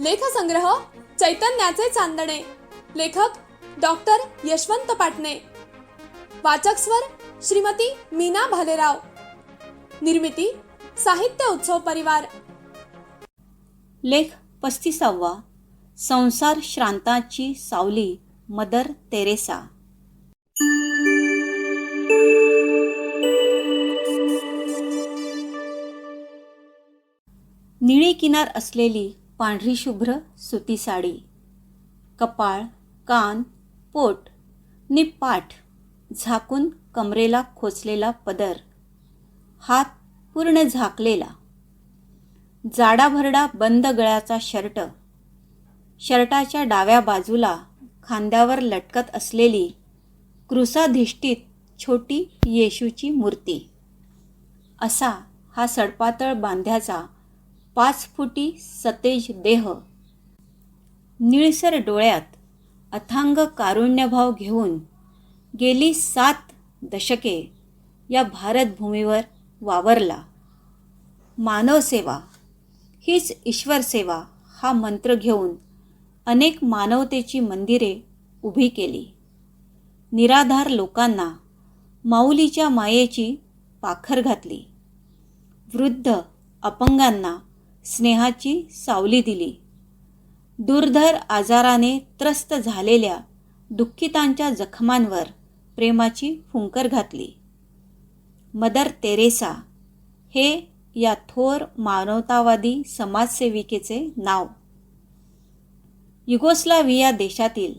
लेखसंग्रह चैतन्याचे चांदणे. लेखक डॉक्टर यशवंत पाटणे. वाचक स्वर श्रीमती मीना भालेराव. निर्मिती साहित्य उत्सव परिवार. लेख पस्तीसावा. संसार श्रांताची सावली मदर तेरेसा. निळी किनार असलेली पांढरी शुभ्र सुती साडी. कपाळ कान पोट निपाठ झाकून कमरेला खोचलेला पदर हात पूर्ण झाकलेला. जाडाभरडा बंद गळ्याचा शर्ट शर्टाच्या डाव्या बाजूला खांद्यावर लटकत असलेली क्रुसाधिष्ठित छोटी येशूची मूर्ती. असा हा सडपातळ बांध्याचा पाच फुटी सतेज देह. निळसर डोळ्यात अथांग कारुण्यभाव घेऊन गेली सात दशके या भारतभूमीवर वावरला. मानवसेवा हीच ईश्वर सेवा हा मंत्र घेऊन अनेक मानवतेची मंदिरे उभी केली. निराधार लोकांना माऊलीच्या मायेची पाखर घातली. वृद्ध अपंगांना स्नेहाची सावली दिली. दुर्धर आजाराने त्रस्त झालेल्या दुःखितांच्या जखमांवर प्रेमाची फुंकर घातली. मदर तेरेसा हे या थोर मानवतावादी समाजसेविकेचे नाव. युगोस्लाविया देशातील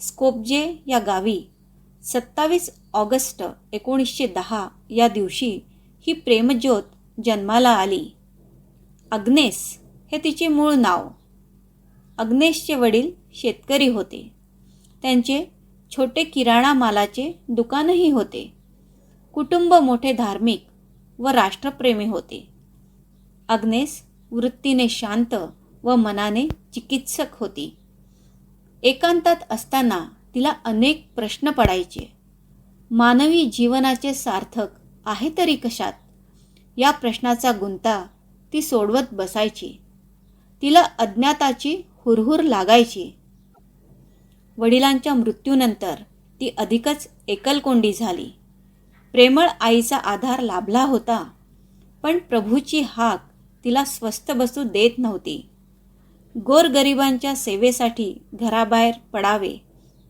स्कोपजे या गावी सत्तावीस ऑगस्ट एकोणीसशे दहा या दिवशी ही प्रेमज्योत जन्माला आली. अग्नेस हे तिचे मूळ नाव. अग्नेशचे वडील शेतकरी होते. त्यांचे छोटे किराणा मालाचे दुकानही होते. कुटुंब मोठे धार्मिक व राष्ट्रप्रेमी होते. अग्नेस वृत्तीने शांत व मनाने चिकित्सक होती. एकांतात असताना तिला अनेक प्रश्न पडायचे. मानवी जीवनाचे सार्थक आहे तरी कशात? या प्रश्नाचा गुंता ती सोडवत बसायची. तिला अज्ञाताची हुरहुर लागायची. वडिलांच्या मृत्यूनंतर ती अधिकच एकलकोंडी झाली. प्रेमळ आईचा आधार लाभला होता पण प्रभूची हाक तिला स्वस्थ बसू देत नव्हती. गोरगरिबांच्या सेवेसाठी घराबाहेर पडावे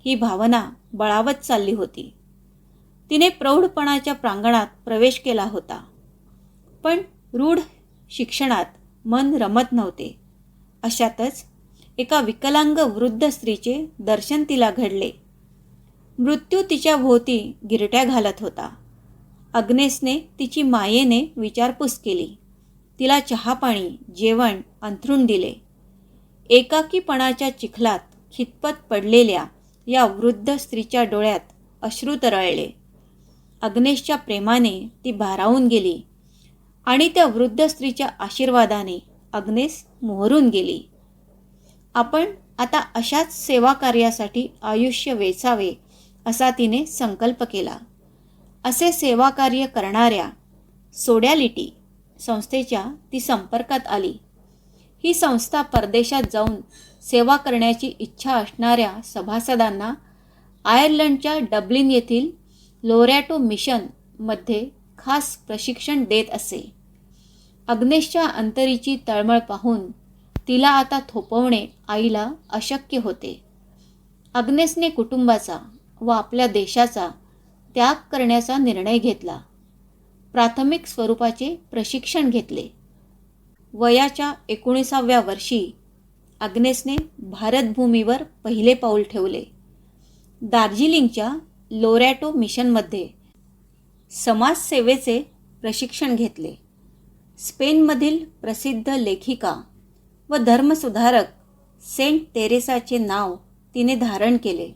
ही भावना बळावत चालली होती. तिने प्रौढपणाच्या प्रांगणात प्रवेश केला होता. पण रूढ शिक्षणात मन रमत नव्हते. अशातच एका विकलांग वृद्ध स्त्रीचे दर्शन तिला घडले. मृत्यू तिच्या भोवती गिरट्या घालत होता. अग्नेसने तिची मायेने विचारपूस केली. तिला चहापाणी जेवण अंथरून दिले. एकाकीपणाच्या चिखलात खितपत पडलेल्या या वृद्ध स्त्रीच्या डोळ्यात अश्रू तरळले. अग्नेशच्या प्रेमाने ती भारावून गेली. आणि त्या वृद्ध स्त्रीच्या आशीर्वादाने अग्नेस मोहरून गेली. आपण आता अशाच सेवा कार्यासाठी आयुष्य वेचावे असा तिने संकल्प केला. असे सेवा कार्य करणाऱ्या सोड्यालिटी संस्थेच्या ती संपर्कात आली. ही संस्था परदेशात जाऊन सेवा करण्याची इच्छा असणाऱ्या सभासदांना आयर्लंडच्या डब्लिन येथील लोरॅटो मिशनमध्ये खास प्रशिक्षण देत असे. अग्नेशच्या अंतरीची तळमळ पाहून तिला आता थोपवणे आईला अशक्य होते. अग्नेसने कुटुंबाचा व आपल्या देशाचा त्याग करण्याचा निर्णय घेतला. प्राथमिक स्वरूपाचे प्रशिक्षण घेतले. वयाच्या एकोणीसाव्या वर्षी अग्नेसने भारतभूमीवर पहिले पाऊल ठेवले. दार्जिलिंगच्या लोरॅटो मिशनमध्ये समाजसेवेचे प्रशिक्षण घेतले. स्पेनमधील प्रसिद्ध लेखिका व धर्मसुधारक सेंट तेरेसाचे नाव तिने धारण केले.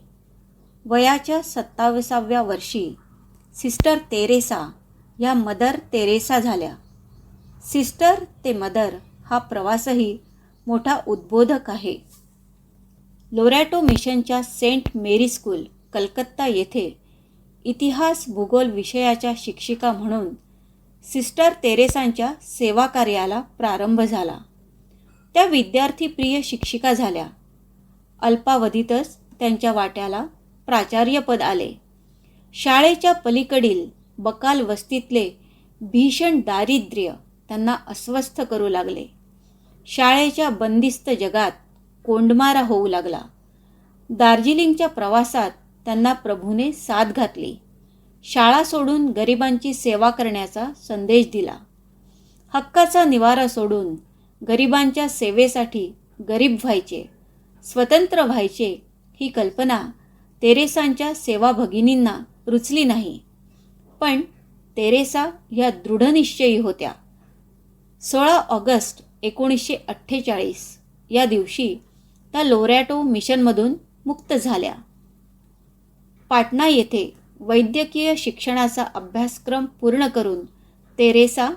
वयाच्या सत्ताविसाव्या वर्षी सिस्टर तेरेसा या मदर तेरेसा झाल्या. सिस्टर ते मदर हा प्रवासही मोठा उद्बोधक आहे. लोरॅटो मिशनच्या सेंट मेरी स्कूल कलकत्ता येथे इतिहास भूगोल विषयाच्या शिक्षिका म्हणून सिस्टर तेरेसांच्या सेवा कार्याला प्रारंभ झाला. त्या विद्यार्थीप्रिय शिक्षिका झाल्या. अल्पावधीतच त्यांच्या वाट्याला प्राचार्यपद आले. शाळेच्या पलीकडील बकाल वस्तीतले भीषण दारिद्र्य त्यांना अस्वस्थ करू लागले. शाळेच्या बंदिस्त जगात कोंडमारा होऊ लागला. दार्जिलिंगच्या प्रवासात त्यांना प्रभूने साथ घातली. शाळा सोडून गरिबांची सेवा करण्याचा संदेश दिला. हक्काचा निवारा सोडून गरिबांच्या सेवेसाठी गरीब व्हायचे स्वतंत्र व्हायचे ही कल्पना तेरेसांच्या सेवा भगिनींना रुचली नाही. पण तेरेसा ह्या दृढनिश्चयी होत्या. सोळा ऑगस्ट एकोणीसशे अठ्ठेचाळीस या दिवशी त्या लोरॅटो मिशनमधून मुक्त झाल्या. पाटणा येथे वैद्यकीय शिक्षणाचा अभ्यासक्रम पूर्ण करून तेरेसा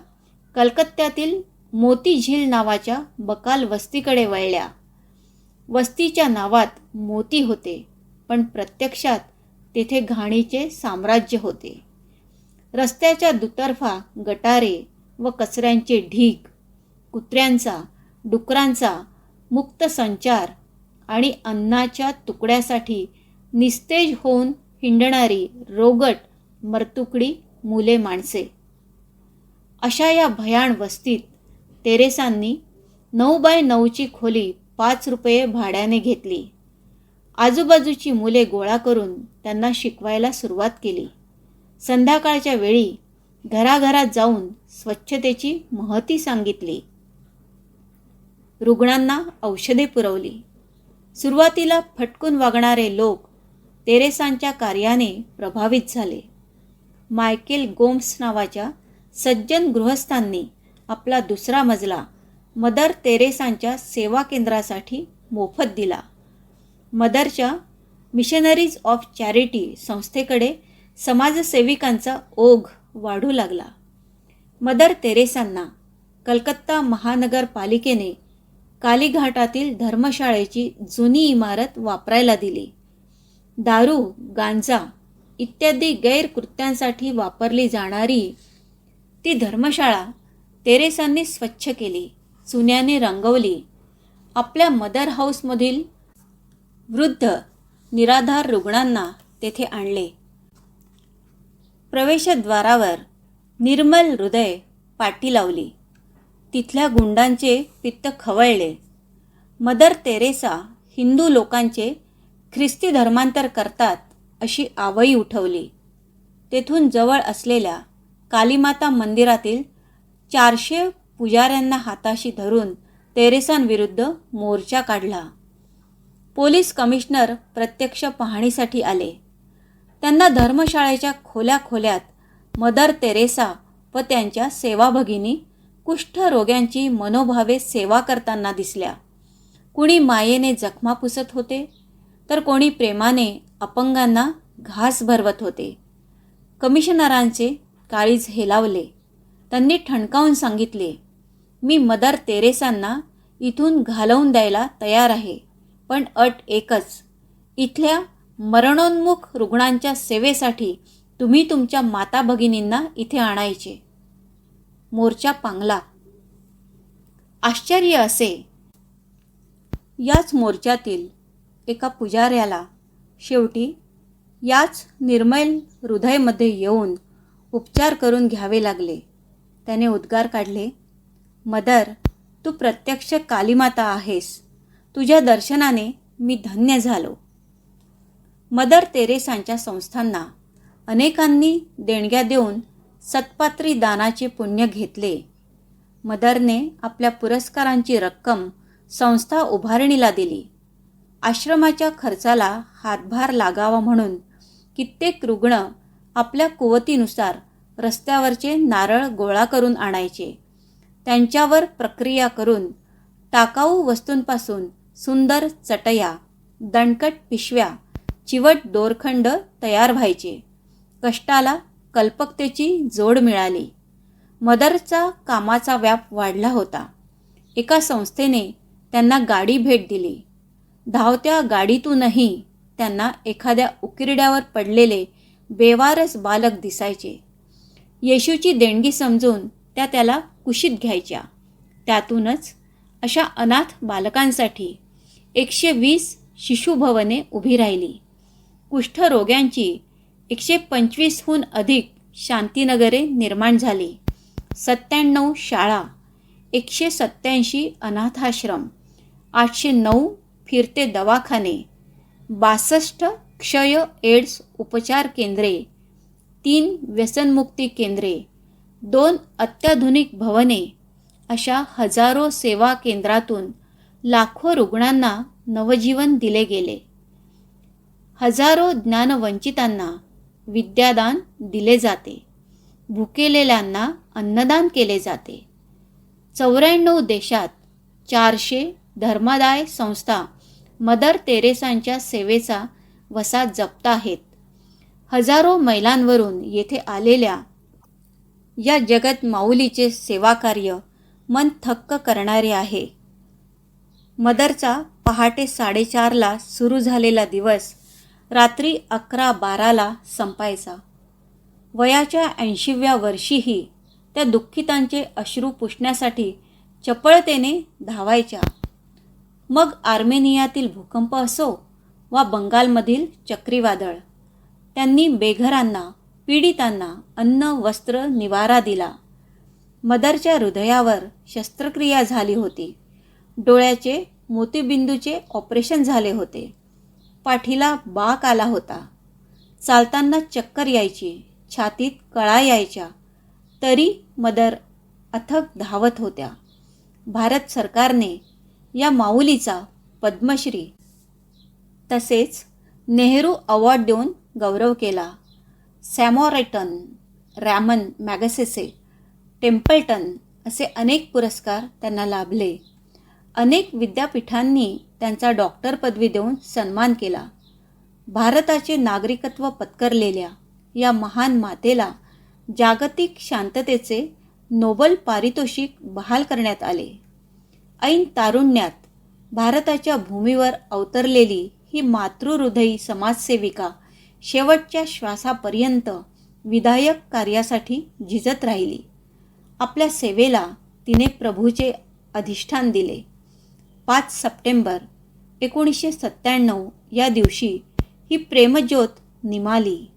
कलकत्त्यातील मोती झील नावाच्या बकाल वस्तीकडे वळल्या. वस्तीच्या नावात मोती होते पण प्रत्यक्षात तेथे घाणीचे साम्राज्य होते. रस्त्याच्या दुतर्फा गटारे व कचऱ्यांचे ढीग कुत्र्यांचा डुकरांचा मुक्त संचार आणि अन्नाच्या तुकड्यासाठी निस्तेज होऊन हिंडणारी रोगट मरतुकडी मुले माणसे. अशा या भयाण वस्तीत तेरेसांनी नऊ बाय नऊची खोली पाच रुपये भाड्याने घेतली. आजूबाजूची मुले गोळा करून त्यांना शिकवायला सुरुवात केली. संध्याकाळच्या वेळी घराघरात जाऊन स्वच्छतेची महती सांगितली. रुग्णांना औषधे पुरवली. सुरुवातीला फटकून वागणारे लोक तेरेसांच्या कार्याने प्रभावित झाले. मायकेल गोम्स नावाच्या सज्जन गृहस्थांनी आपला दुसरा मजला मदर तेरेसांच्या सेवा केंद्रासाठी मोफत दिला. मदरच्या मिशनरीज ऑफ चॅरिटी संस्थेकडे समाजसेविकांचा ओघ वाढू लागला. मदर तेरेसांना कलकत्ता महानगरपालिकेने कालीघाटातील धर्मशाळेची जुनी इमारत वापरायला दिली. दारू गांजा इत्यादी गैरकृत्यांसाठी वापरली जाणारी ती धर्मशाळा तेरेसांनी स्वच्छ केली चुन्याने रंगवली. आपल्या मदर हाऊसमधील वृद्ध निराधार रुग्णांना तेथे आणले. प्रवेशद्वारावर निर्मल हृदय पाटी लावली. तिथल्या गुंडांचे पित्त खवळले. मदर तेरेसा हिंदू लोकांचे ख्रिस्ती धर्मांतर करतात अशी आवई उठवली. तेथून जवळ असलेल्या कालीमाता मंदिरातील चारशे पुजाऱ्यांना हाताशी धरून तेरेसांविरुद्ध मोर्चा काढला. पोलीस कमिशनर प्रत्यक्ष पाहणीसाठी आले. त्यांना धर्मशाळेच्या खोल्या खोल्यात मदर तेरेसा व त्यांच्या सेवाभगिनी कुष्ठरोग्यांची मनोभावे सेवा करताना दिसल्या. कुणी मायेने जखमा पुसत होते? तर कोणी प्रेमाने अपंगांना घास भरवत होते. कमिशनरांचे काळीज हेलावले. त्यांनी ठणकावून सांगितले मी मदर तेरेसांना इथून घालवून द्यायला तयार आहे पण अट एकच. इथल्या मरणोन्मुख रुग्णांच्या सेवेसाठी तुम्ही तुमच्या माता भगिनींना इथे आणायचे. मोर्चा पांगला. आश्चर्य असे. याच मोर्चातील एका पुजाऱ्याला शेवटी याच निर्मल हृदयमध्ये येऊन उपचार करून घ्यावे लागले. त्याने उद्गार काढले मदर तू प्रत्यक्ष कालीमाता आहेस. तुझ्या दर्शनाने मी धन्य झालो. मदर तेरेसांच्या संस्थांना अनेकांनी देणग्या देऊन सत्पात्री दानाचे पुण्य घेतले. मदरने आपल्या पुरस्कारांची रक्कम संस्था उभारणीला दिली. आश्रमाच्या खर्चाला हातभार लागावा म्हणून कित्येक रुग्ण आपल्या कुवतीनुसार रस्त्यावरचे नारळ गोळा करून आणायचे. त्यांच्यावर प्रक्रिया करून टाकाऊ वस्तूंपासून सुंदर चटया दणकट पिशव्या चिवट दोरखंड तयार व्हायचे. कष्टाला कल्पकतेची जोड मिळाली. मदरचा कामाचा व्याप वाढला होता. एका संस्थेने त्यांना गाडी भेट दिली. धावत्या गाडीतूनही त्यांना एखाद्या उकिरड्यावर पडलेले बेवारस बालक दिसायचे. येशूची देणगी समजून त्या त्याला कुशीत घ्यायच्या. त्यातूनच अशा अनाथ बालकांसाठी एकशे वीस शिशुभवने उभी राहिली. कुष्ठरोग्यांची एकशे पंचवीसहून अधिक शांतीनगरे निर्माण झाली. सत्त्याण्णव शाळा एकशे सत्त्याऐंशी अनाथाश्रम आठशे नऊ फिरते दवाखाने. बासष्ट क्षय एड्स उपचार केंद्रे. तीन व्यसनमुक्ती केंद्रे. दोन अत्याधुनिक भवने. अशा हजारो सेवा केंद्रातून लाखो रुग्णांना नवजीवन दिले गेले. हजारो ज्ञानवंचितांना विद्यादान दिले जाते. भुकेलेल्यांना अन्नदान केले जाते. चौऱ्याण्णव देशात चारशे धर्मादाय संस्था मदर तेरेसांच्या सेवेचा वसा जपत आहेत. हजारो मैलांवरून येथे आलेल्या या जगत माऊलीचे सेवाकार्य मन थक्क करणारे आहे. मदरचा पहाटे साडेचारला सुरू झालेला दिवस रात्री अकरा बाराला संपायचा. वयाच्या ऐंशीव्या वर्षीही त्या दुःखितांचे अश्रू पुसण्यासाठी चपळतेने धावायच्या. मग आर्मेनियातील भूकंप असो वा बंगालमधील चक्रीवादळ त्यांनी बेघरांना पीडितांना अन्न वस्त्र निवारा दिला. मदरच्या हृदयावर शस्त्रक्रिया झाली होती. डोळ्याचे मोतीबिंदूचे ऑपरेशन झाले होते. पाठीला बाक आला होता. चालताना चक्कर यायची छातीत कळा यायच्या तरी मदर अथक धावत होत्या. भारत सरकारने या माऊलीचा पद्मश्री. तसेच नेहरू अवॉर्ड देऊन गौरव केला. सॅमॉरेटन रॅमन मॅगसेसे टेम्पल्टन असे अनेक पुरस्कार त्यांना लाभले. अनेक विद्यापीठांनी त्यांचा डॉक्टर पदवी देऊन सन्मान केला. भारताचे नागरिकत्व पत्करलेल्या या महान मातेला जागतिक शांततेचे नोबल पारितोषिक बहाल करण्यात आले. ऐन तारुण्यात भारताच्या भूमीवर अवतरलेली ही मातृहृदयी समाजसेविका शेवटच्या श्वासापर्यंत विधायक कार्यासाठी झिजत राहिली. आपल्या सेवेला तिने प्रभूचे अधिष्ठान दिले. पाच सप्टेंबर एकोणीसशे सत्त्याण्णव या दिवशी ही प्रेमज्योत निमाली.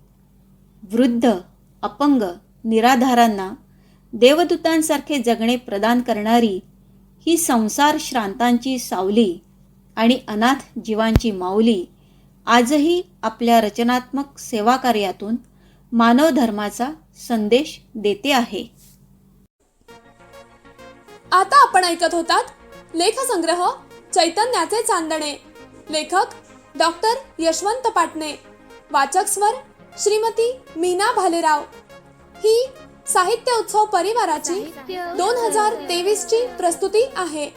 वृद्ध अपंग निराधारांना देवदूतांसारखे जगणे प्रदान करणारी ही संसार श्रांतांची सावली आणि अनाथ जीवांची माऊली आजही आपल्या रचनात्मक सेवाकार्यातून मानवधर्माचा संदेश देते आहे. आता आपण ऐकत होतात लेखसंग्रह चैतन्याचे चांदणे. लेखक डॉक्टर यशवंत पाटणे. वाचक स्वर श्रीमती मीना भालेराव. ही साहित्य उत्सव परिवाराची दोन हजार तेवीस ची प्रस्तुती आहे.